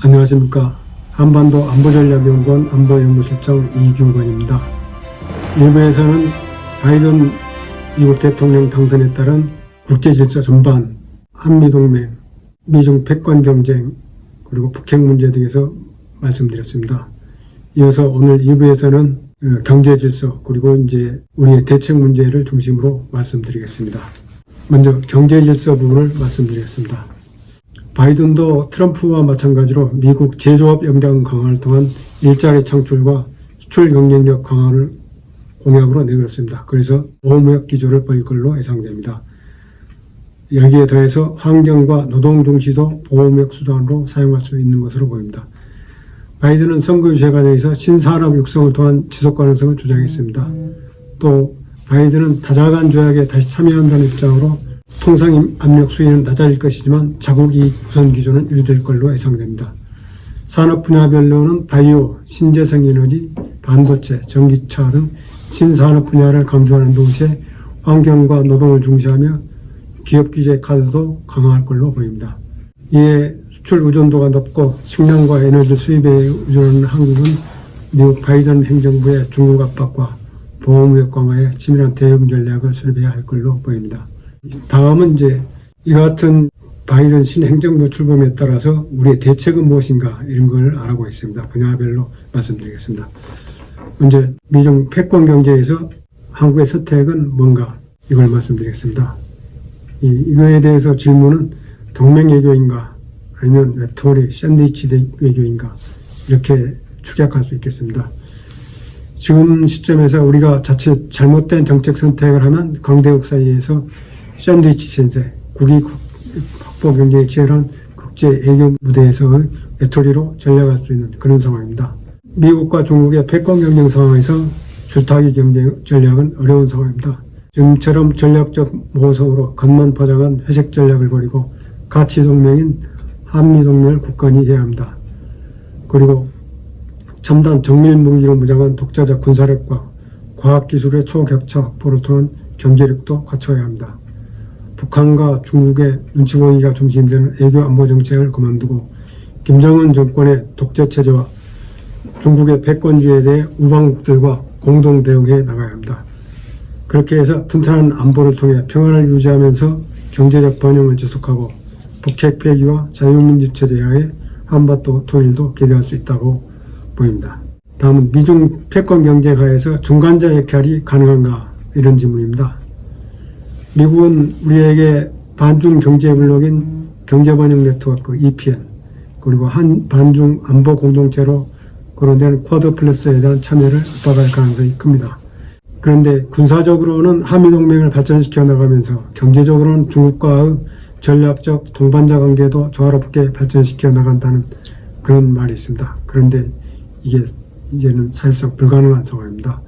안녕하십니까. 한반도 안보전략연구원 안보연구실장 이규건입니다. 일부에서는 바이든 미국 대통령 당선에 따른 국제질서 전반, 한미동맹, 미중 패권 경쟁, 그리고 북핵 문제 등에서 말씀드렸습니다. 이어서 오늘 2부에서는 어, 경제 질서, 그리고 이제 우리의 대책 문제를 중심으로 말씀드리겠습니다. 먼저 경제 질서 부분을 말씀드리겠습니다. 바이든도 트럼프와 마찬가지로 미국 제조업 역량 강화를 통한 일자리 창출과 수출 경쟁력 강화를 공약으로 내걸었습니다. 그래서 보호무역 기조를 벌일 걸로 예상됩니다. 여기에 더해서 환경과 노동 중시도 보호무역 수단으로 사용할 수 있는 것으로 보입니다. 바이든은 선거 유세 과정에서 신산업 육성을 통한 지속 가능성을 주장했습니다. 또 바이든은 다자간 조약에 다시 참여한다는 입장으로 통상 압력 수위는 낮아질 것이지만 자국 이익 우선 기준은 유지될 걸로 예상됩니다. 산업 분야별로는 바이오, 신재생 에너지, 반도체, 전기차 등 신산업 분야를 강조하는 동시에 환경과 노동을 중시하며 기업 규제 카드도 강화할 걸로 보입니다. 이에 수출 의존도가 높고 식량과 에너지 수입에 의존하는 한국은 미국 바이든 행정부의 중국 압박과 보호무역 강화에 치밀한 대응 전략을 수립해야 할 걸로 보입니다. 다음은 이제 이 같은 바이든 신행정부 출범에 따라서 우리의 대책은 무엇인가 이런 걸 알아보겠습니다. 분야별로 말씀드리겠습니다. 먼저 미중 패권 경제에서 한국의 선택은 뭔가 이걸 말씀드리겠습니다. 이, 이거에 대해서 질문은 동맹 외교인가 아니면 외톨이 샌드위치 외교인가 이렇게 축약할 수 있겠습니다. 지금 시점에서 우리가 자칫 잘못된 정책 선택을 하면 강대국 사이에서 샌드위치 센세, 국익 확보 경쟁이 치열한 국제 외교 무대에서 외톨이로 전략할 수 있는 그런 상황입니다. 미국과 중국의 패권 경쟁 상황에서 줄타기 경쟁 전략은 어려운 상황입니다. 지금처럼 전략적 모성으로 겉만 포장한 회색 전략을 버리고 가치 동맹인 한미 동맹을 굳건히 해야 합니다. 그리고 첨단 정밀 무기로 무장한 독자적 군사력과 과학기술의 초격차 확보를 통한 경제력도 갖춰야 합니다. 북한과 중국의 눈치 보기가 중심되는 애교 안보 정책을 그만두고 김정은 정권의 독재 체제와 중국의 패권주의에 대해 우방국들과 공동 대응해 나가야 합니다. 그렇게 해서 튼튼한 안보를 통해 평화를 유지하면서 경제적 번영을 지속하고 북핵 폐기와 자유민주체 대하의 한반도 통일도 기대할 수 있다고 보입니다. 다음은 미중 패권 경쟁 하에서 중간자 역할이 가능한가 이런 질문입니다. 미국은 우리에게 반중 경제 블록인 경제번영 네트워크 EPN 그리고 한 반중 안보 공동체로 거론된 쿼드 플러스에 대한 참여를 압박할 가능성이 큽니다. 그런데 군사적으로는 한미동맹을 발전시켜 나가면서 경제적으로는 중국과의 전략적 동반자 관계도 조화롭게 발전시켜 나간다는 그런 말이 있습니다. 그런데 이게 이제는 사실상 불가능한 상황입니다.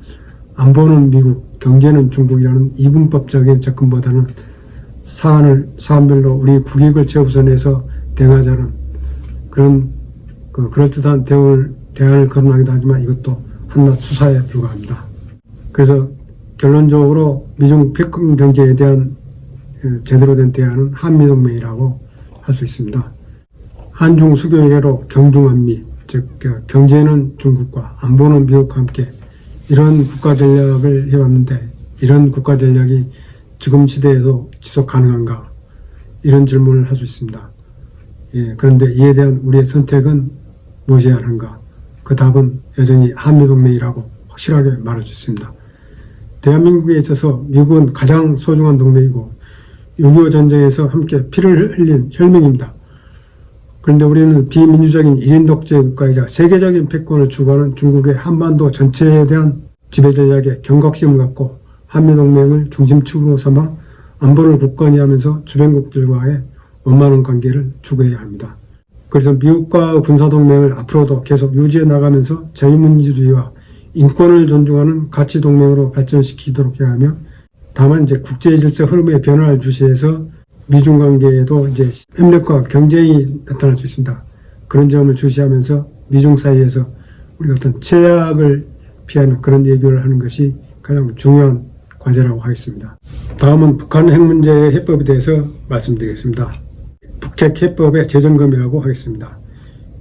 안보는 미국, 경제는 중국이라는 이분법적인 접근보다는 사안을 사안별로 우리 국익을 최우선해서 대응하자는 그런 그 그럴듯한 대응을 대안을 거론하기도 하지만 이것도 한낱 수사에 불과합니다. 그래서 결론적으로 미중 패권 경제에 대한 그 제대로 된 대안은 한미동맹이라고 할 수 있습니다. 한중 수교 이래로 경중한미, 즉그 경제는 중국과 안보는 미국과 함께 이런 국가 전략을 해왔는데 이런 국가 전략이 지금 시대에도 지속 가능한가 이런 질문을 할 수 있습니다. 예, 그런데 이에 대한 우리의 선택은 무엇이어야 하는가? 그 답은 여전히 한미동맹이라고 확실하게 말할 수 있습니다. 대한민국에 있어서 미국은 가장 소중한 동맹이고 6.25 전쟁에서 함께 피를 흘린 혈맹입니다. 그런데 우리는 비민주적인 1인 독재 국가이자 세계적인 패권을 추구하는 중국의 한반도 전체에 대한 지배 전략에 경각심을 갖고 한미동맹을 중심축으로 삼아 안보를 굳건히 하면서 주변국들과의 원만한 관계를 추구해야 합니다. 그래서 미국과 군사동맹을 앞으로도 계속 유지해 나가면서 자유민주주의와 인권을 존중하는 가치 동맹으로 발전시키도록 해야 하며 다만 이제 국제 질서 흐름의 변화를 주시해서 미중 관계에도 이제 협력과 경쟁이 나타날 수 있습니다. 그런 점을 주시하면서 미중 사이에서 우리가 어떤 제약을 피하는 그런 얘기를 하는 것이 가장 중요한 과제라고 하겠습니다. 다음은 북한 핵 문제의 해법에 대해서 말씀드리겠습니다. 북핵 해법의 재점검이라고 하겠습니다.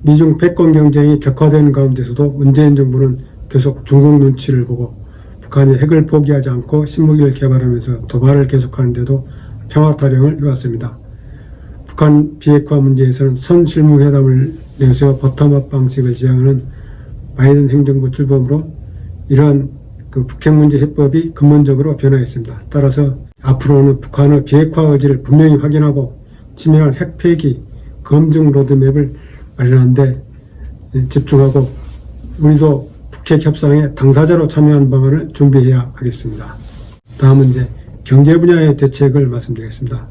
미중 패권 경쟁이 격화되는 가운데서도 문재인 정부는 계속 중국 눈치를 보고 북한이 핵을 포기하지 않고 신무기를 개발하면서 도발을 계속하는데도 평화 타령을 해왔습니다. 북한 비핵화 문제에서는 선실무 회담을 내세워 버텀업 방식을 지향하는 바이든 행정부 출범으로 이러한 그 북핵 문제 해법이 근본적으로 변화했습니다. 따라서 앞으로는 북한의 비핵화 의지를 분명히 확인하고 치밀한 핵 폐기 검증 로드맵을 마련하는데 집중하고 우리도 북핵 협상에 당사자로 참여한 방안을 준비해야 하겠습니다. 다음은 이제 경제 분야의 대책을 말씀드리겠습니다.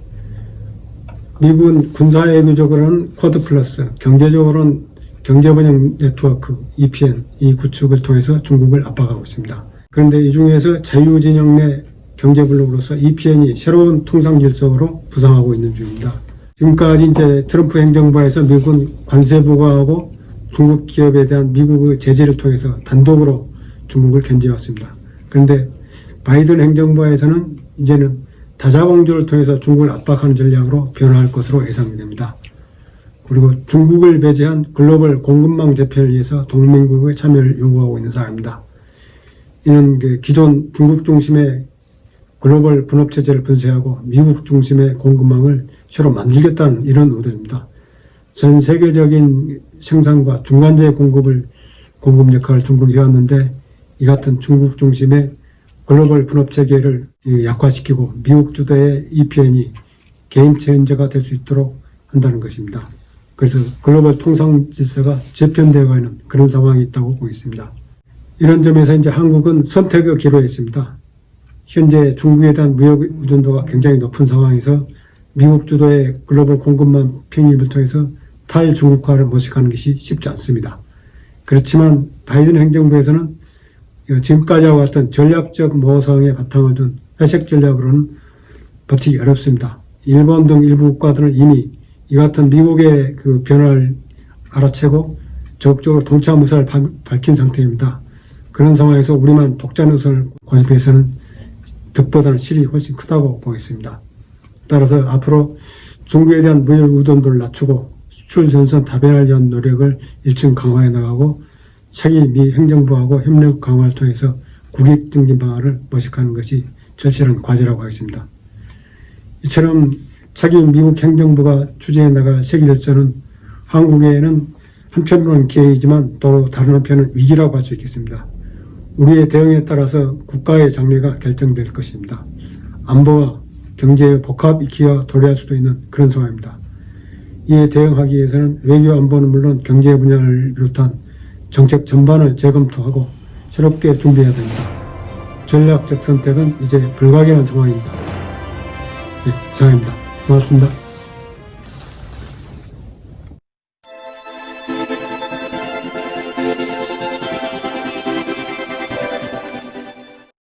미국은 군사 외교적으로는 쿼드 플러스, 경제적으로는 경제번영 네트워크 EPN 이 구축을 통해서 중국을 압박하고 있습니다. 그런데 이 중에서 자유진영 내 경제블록으로서 EPN이 새로운 통상 질서로 부상하고 있는 중입니다. 지금까지 이제 트럼프 행정부에서 미국은 관세 부과하고 중국 기업에 대한 미국의 제재를 통해서 단독으로 중국을 견제해왔습니다. 그런데 바이든 행정부에서는 이제는 다자공조를 통해서 중국을 압박하는 전략으로 변화할 것으로 예상이 됩니다. 그리고 중국을 배제한 글로벌 공급망 재편을 위해서 동맹국의 참여를 요구하고 있는 사항입니다. 이는 그 기존 중국 중심의 글로벌 분업 체제를 분쇄하고 미국 중심의 공급망을 새로 만들겠다는 이런 의도입니다. 전 세계적인 생산과 중간재 공급을 공급 역할을 중국이 해왔는데 이 같은 중국 중심의 글로벌 분업 체계를 약화시키고 미국 주도의 EPN이 게임 체인저가 될 수 있도록 한다는 것입니다. 그래서 글로벌 통상 질서가 재편되어 가는 그런 상황이 있다고 보겠습니다. 이런 점에서 이제 한국은 선택의 기로에 있습니다. 현재 중국에 대한 무역 의존도가 굉장히 높은 상황에서 미국 주도의 글로벌 공급망 편입을 통해서 탈중국화를 모색하는 것이 쉽지 않습니다. 그렇지만 바이든 행정부에서는 지금까지와 같은 전략적 모성에 바탕을 둔 회색 전략으로는 버티기 어렵습니다. 일본 등 일부 국가들은 이미 이 같은 미국의 그 변화를 알아채고 적극적으로 동차 무사를 밝힌 상태입니다. 그런 상황에서 우리만 독자 노선을 고집해서는 득보다는 실이 훨씬 크다고 보겠습니다. 따라서 앞으로 중국에 대한 무역 의존도를 낮추고 수출 전선 다변화를 위한 노력을 일층 강화해 나가고 차기 미 행정부하고 협력 강화를 통해서 국익 증진 방안을 모색하는 것이 절실한 과제라고 하겠습니다. 이처럼 차기 미국 행정부가 추진해 나갈 세계 질서는 한국에는 한편으로는 기회이지만 또 다른 한편은 위기라고 할 수 있겠습니다. 우리의 대응에 따라서 국가의 장래가 결정될 것입니다. 안보와 경제의 복합 이키와 도래할 수도 있는 그런 상황입니다. 이에 대응하기 위해서는 외교 안보는 물론 경제 분야를 비롯한 정책 전반을 재검토하고 새롭게 준비해야 됩니다. 전략적 선택은 이제 불가결한 상황입니다. 네, 이상입니다. 고맙습니다.